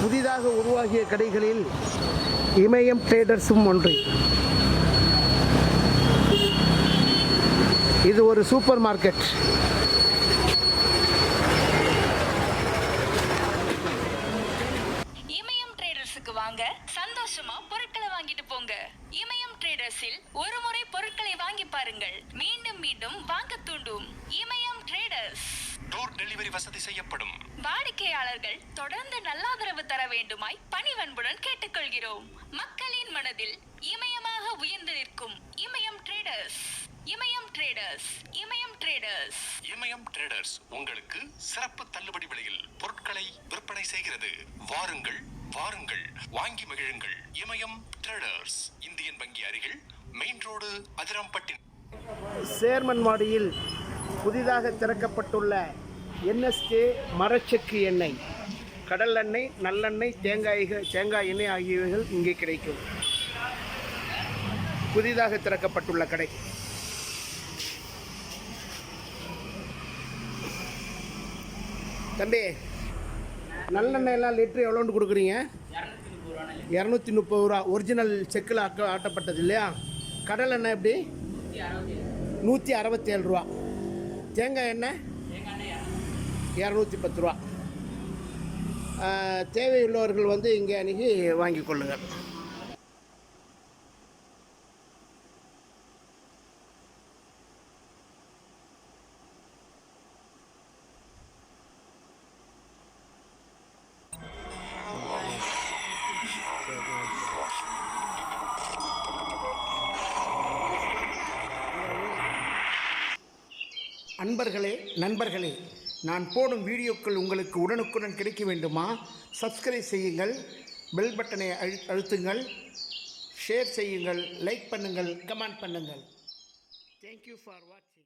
புதிதாக உருவாகிய கடைகளில் இமயம் ட்ரேடர்ஸும் ஒன்று. இது ஒரு சூப்பர் மார்க்கெட். இமயம் ட்ரேடர்ஸுக்கு வாங்க சந்தோஷமா பொருட்களை வாங்கிட்டு போங்க. இமயம் ட்ரேடர்ஸில் ஒரு முறை பொருட்களை வாங்கி பாருங்கள். மீண்டும் மீண்டும் வாங்க தூண்டும் இமயம் ட்ரேடர்ஸ் டோர் டெலிவரி வசதி செய்யப்படும். வாடிக்கையாளர்கள் தொடர்ந்து நல்லாதரவு தர வேண்டுமாய் பணிவன்புடன் கேட்டுக்கொள்கிறோம். மக்களின் மனதில் இமயமாக உயர்ந்து நிற்கும் Imayam traders Imayam traders Imayam traders Imayam traders உங்களுக்கு சிறப்பு தள்ளுபடி விலையில் பொருட்களை விற்பனை செய்கிறது. வாருங்கள் வாருங்கள் வாங்கி மகிழுங்கள். இமயம் ட்ரேடர்ஸ் இந்தியன் வங்கி அருகில் மெயின் ரோடு அதிராம்பட்டி சேர்மன்வாடியில் புதிதாக திறக்கப்பட்டுள்ள என்எஸ்கே மரச்செக்கு எண்ணெய். கடல் எண்ணெய் நல்லெண்ணெய் தேங்காய் தேங்காய் எண்ணெய் ஆகியவைகள் இங்கே கிடைக்கும். புதிதாக திறக்கப்பட்டுள்ள கடை. தம்பி நல்லெண்ணெயெல்லாம் லிட்டரு எவ்வளோன்னு கொடுக்குறீங்க? இரநூத்தி முப்பது ரூபா. ஒரிஜினல் செக்கில் ஆக்க ஆட்டப்பட்டது இல்லையா? கடல் எண்ணெய் எப்படி? நூற்றி அறுபத்தேழு ரூபா. தேங்காய் எண்ணெய்? இரநூத்தி பத்து ரூபா. தேவையுள்ளவர்கள் வந்து இங்கே அணுகி வாங்கிக் கொள்ளுங்கள். அன்பர்களே நண்பர்களே நான் போடும் வீடியோக்கள் உங்களுக்கு உடனுக்குடன் கிடைக்க வேண்டுமா? சப்ஸ்கிரைப் செய்யுங்கள் பெல் பட்டனை அழு அழுத்துங்கள் ஷேர் செய்யுங்கள் லைக் பண்ணுங்கள் கமெண்ட் பண்ணுங்கள். தேங்க்யூ ஃபார் வாட்சிங்